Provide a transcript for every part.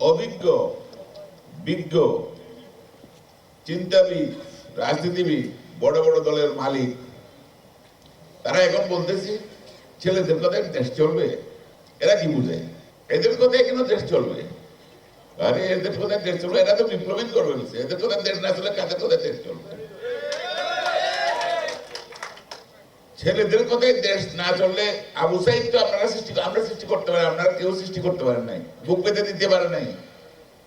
অভিজ্ঞ, বিজ্ঞ, চিন্তাবিদ, রাজনীতিবিদ, বড় বড় দলের মালিক। তারা এখন বলতেছে, ছেলেদের কথা দেশ চলবে। এরা কি বুঝে? এদের কথা কেন দেশ চলবে। আরে, এদের কথা দেশ চলবে এরা তো বিপ্লবী করবে এদের কথা দেশ না চলে কাদের কথায় দেশ চলবে? ছেলেদের কথায় দেশ না চললে আবু সাইদ তো আপনারা সৃষ্টি আমরা সৃষ্টি করতে পারেন, আপনারা কেউ সৃষ্টি করতে পারেন নাই। বুক পেতে দিতে পারেন নাই।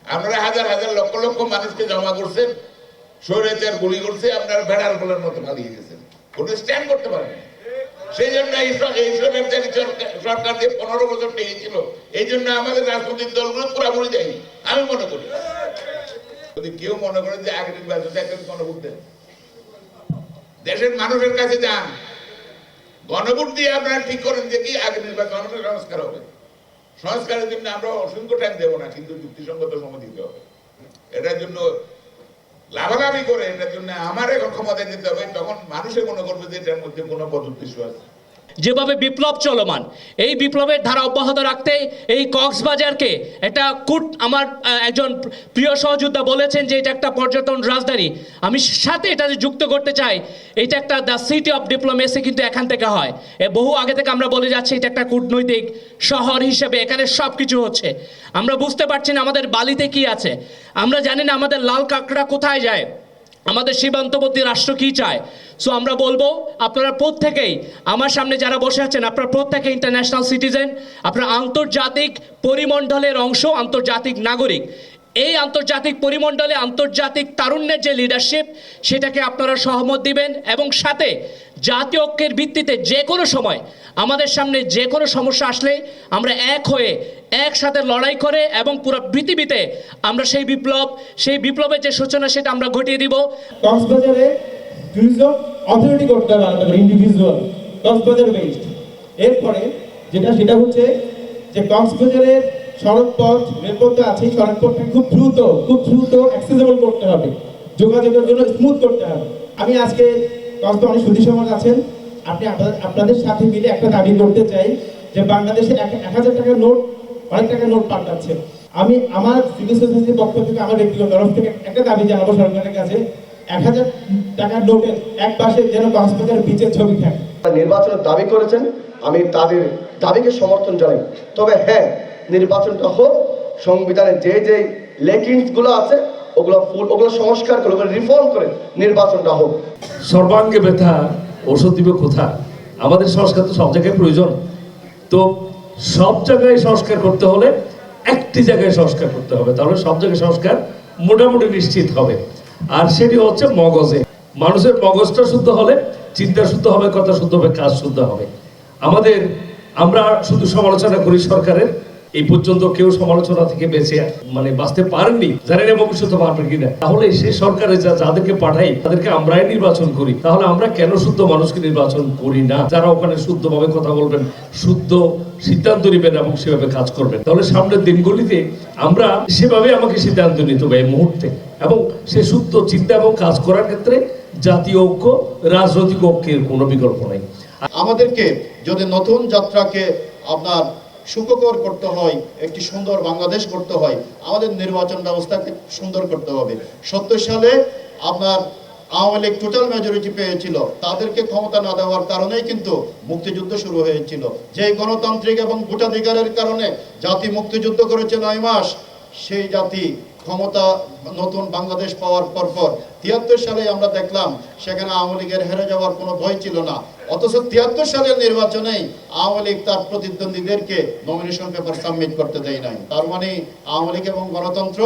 আপনারা হাজার হাজার লক্ষ লক্ষ মানুষকে জমা করছেন গুলি করছে ভেড়ার মতো পালিয়ে গেছেন। স্ট্যান্ড করতে পারেন সেই জন্য সরকার- যে পনেরো বছর টেকেছিল এই জন্য আমাদের রাজনৈতিক দলগুলো পুরাপুরি আমি মনে করি যদি কেউ মনে করেন যে আগে নির্বাচন গণভোট দেন দেশের মানুষের কাছে যান। গণভোট আপনারা ঠিক করেন যে কি আগে নির্বাচন সংস্কার হবে। সংস্কারের জন্য আমরা অসংখ্য টাইম দেবো না, কিন্তু যুক্তিসঙ্গত সময় দিতে হবে। এটার জন্য লাভালাভি করে, এটার জন্য আমার এখন ক্ষমতা দিতে হবে, তখন মানুষের মনে করবে যে এটার মধ্যে কোনো পদ্ধতি আছে। যেভাবে বিপ্লব চলমান, এই বিপ্লবের ধারা অব্যাহত রাখতে এই কক্সবাজারকে একটা কুট, আমার একজন প্রিয় সহযোদ্ধা বলেছেন যে এটা একটা পর্যটন রাজধানী। আমি সাথে এটা যুক্ত করতে চাই, এটা একটা দ্য সিটি অফ ডিপ্লোমেসি কিন্তু এখান থেকে হয়। এ বহু আগে থেকে আমরা বলে যাচ্ছি, এটা একটা কূটনৈতিক শহর হিসেবে এখানে সব কিছু হচ্ছে। আমরা বুঝতে পারছি না আমাদের বালিতে কি আছে। আমরা জানি না আমাদের লাল কাঁকড়া কোথায় যায়। আমাদের সীমান্তবর্তী রাষ্ট্র কি চায়? সো আমরা বলব, আপনারা প্রত্যেকেই, আমার সামনে যারা বসে আছেন, আপনারা প্রত্যেকে ইন্টারন্যাশনাল সিটিজেন আপনারা আন্তর্জাতিক পরিমণ্ডলের অংশ, আন্তর্জাতিক নাগরিক। এই আন্তর্জাতিক পরিমণ্ডলে আন্তর্জাতিক তারুণ্যের যে লিডারশিপ সেটাকে আপনারা সহমত দিবেন এবং সাথে জাতীয় ঐক্যের ভিত্তিতে যে কোনো সময় আমাদের সামনে যে কোনো সমস্যা আসলে আমরা এক হয়ে একসাথে লড়াই করে এবং পুরো পৃথিবীতে আমরা সেই বিপ্লব, সেই বিপ্লবের যে সূচনা সেটা আমরা ঘটিয়ে দিব। কক্সবাজারে ট্যুরিজম অথরিটি করতে হবে ইন্ডিভিজুয়াল কক্সবাজার বেসড এরপরে যেটা, সেটা হচ্ছে যে কক্সবাজারের সড়কপথ, রেলপথ তো আছেই, সড়কপথটা খুব দ্রুত খুব দ্রুত অ্যাক্সেসেবল করতে হবে। যোগাযোগের জন্য স্মুথ করতে হবে। আমি আজকে অনেক সুধী সমাজ আছেন। আপনি আপনাদের সাথে মিলে একটা দাবি করতে চাই যে বাংলাদেশে এক হাজার টাকার নোট, অনেক টাকার নোট পাল্টাচ্ছে। আমি আমার সিভিল সোসাইটির পক্ষ থেকে, আমার ব্যক্তিগত তরফ থেকে একটা দাবি জানাব সরকারের কাছে। এক হাজার টাকার নোটের এক পাশে যেন কক্সবাজার বিচের ছবি থাকে। নির্বাচনের দাবি করেছেন, আমি তাদের দাবিকে সমর্থন জানাই। তবে হ্যাঁ নির্বাচনটা হোক, সংবিধানে যে যে লেকিংসগুলো আছে ওগুলো ওগুলো সংস্কার করে, ওগুলো রিফর্ম করে নির্বাচনটা হোক। সর্বাঙ্গে ব্যথা ওষুধ দিবে কোথায় আমাদের সংস্কার তো সব জায়গায় প্রয়োজন। তো সব জায়গায় সংস্কার করতে হলে একটি জায়গায় সংস্কার করতে হবে। তাহলে সব জায়গায় সংস্কার মোটামুটি নিশ্চিত হবে। আর সেটি হচ্ছে মগজে। মানুষের মগজটা শুদ্ধ হলে চিন্তা শুদ্ধ হবে, কথা শুদ্ধ হবে, কাজ শুদ্ধ হবে। আমাদের, আমরা শুধু সমালোচনা করি সরকারের এই পর্যন্ত কেউ সমালোচনা থেকে বেঁচে মানে বাঁচতে পারেননি। জানি না ভবিষ্যতে পারবে কিনা। তাহলে সে সরকারে যা যাদেরকে পাঠাই, তাদেরকে আমরাই নির্বাচন করি। তাহলে আমরা কেন শুদ্ধ মানুষকে নির্বাচন করি না? যারা ওখানে শুদ্ধভাবে কথা বলবেন, শুদ্ধ সিদ্ধান্ত নেবেন এবং সেভাবে কাজ করবেন। তাহলে সামনের দিনগুলিতে আমরা সেভাবে আমাকে সিদ্ধান্ত নিতে হবে এই মুহূর্তে। এবং সে শুদ্ধ চিন্তা এবং কাজ করার ক্ষেত্রে জাতীয় ঐক্য, রাজনৈতিক ঐক্যের কোনো বিকল্প নেই। আমাদেরকে যদি নতুন যাত্রাকে আপনার সুখকর করতে হয়, একটি সুন্দর বাংলাদেশ করতে হয়, আমাদের নির্বাচন ব্যবস্থাকে সুন্দর করতে হবে। সত্তর সালে আপনার আওয়ামী লীগ টোটাল মেজরিটি পেয়েছিল, তাদেরকে ক্ষমতা না দেওয়ার কারণেই কিন্তু মুক্তিযুদ্ধ শুরু হয়েছিল। যে গণতান্ত্রিক এবং ভোটাধিকারের কারণে জাতি মুক্তিযুদ্ধ করেছে নয় মাস, সেই জাতি ক্ষমতা নতুন বাংলাদেশ পাওয়ার পরপর তিয়াত্তর সালে আমরা দেখলাম সেখানে আওয়ামী লীগের হেরে যাওয়ার কোনো ভয় ছিল না। অথচ তিয়াত্তর সালের নির্বাচনেই আওয়ামী লীগ তার প্রতিদ্বন্দ্বীদেরকে নমিনেশন পেপার সাবমিট করতে দেয় নাই। তার মানে আওয়ামী লীগ এবং গণতন্ত্র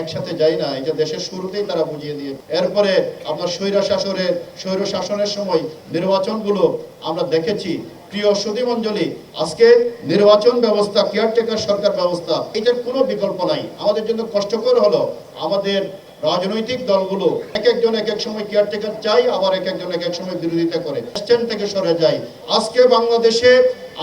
একসাথে যায় না। এটা দেশের শুরুতেই তারা বুঝিয়ে দিয়ে এরপরে আপনার স্বৈর শাসনের স্বৈর শাসনের সময় নির্বাচনগুলো আমরা দেখেছি প্রিয় সুধীমঞ্জলি আজকে নির্বাচন ব্যবস্থা কেয়ারটেকার সরকার ব্যবস্থা এটার কোনো বিকল্প নাই। আমাদের জন্য কষ্টকর হলো আমাদের রাজনৈতিক দলগুলো এক একজন এক এক সময় কেয়ারটেকার চাই আবার এক একজন এক এক সময় বিরোধিতা করে। স্ট্যান্ড থেকে সরে যায়। আজকে বাংলাদেশে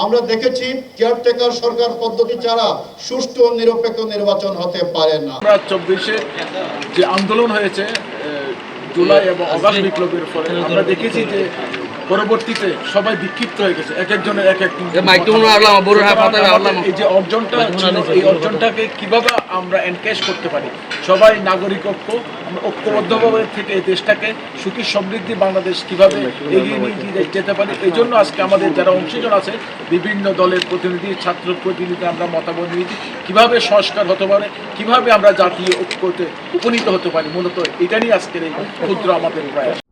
আমরা দেখেছি কেয়ারটেকার সরকার পদ্ধতি ছাড়া সুষ্ঠু ও নিরপেক্ষ নির্বাচন হতে পারে না। আমরা চব্বিশে যে আন্দোলন হয়েছে জুলাই এবং অগাস্ট বিপ্লবের ফলে আমরা দেখেছি যে পরবর্তীতে সবাই বিক্ষিপ্ত হয়ে গেছে। এক একজনের এক এক এই যে অর্জনটা এই অর্জনটাকে কীভাবে আমরা এনকেশ করতে পারি? সবাই নাগরিক ঐক্য আমরা ঐক্যবদ্ধভাবে থেকে এই দেশটাকে সুখী সমৃদ্ধি বাংলাদেশ কীভাবে এগিয়ে নিয়ে যেতে পারি এই জন্য আজকে আমাদের যারা অংশীজন আছে বিভিন্ন দলের প্রতিনিধি ছাত্র প্রতিনিধি আমরা মতামত নিয়েছি কীভাবে সংস্কার হতে পারে কীভাবে আমরা জাতীয় ঐক্যতে উপনীত হতে পারি মূলত এটা নিয়ে আজকের এই ক্ষুদ্র আমাদের প্রয়াস।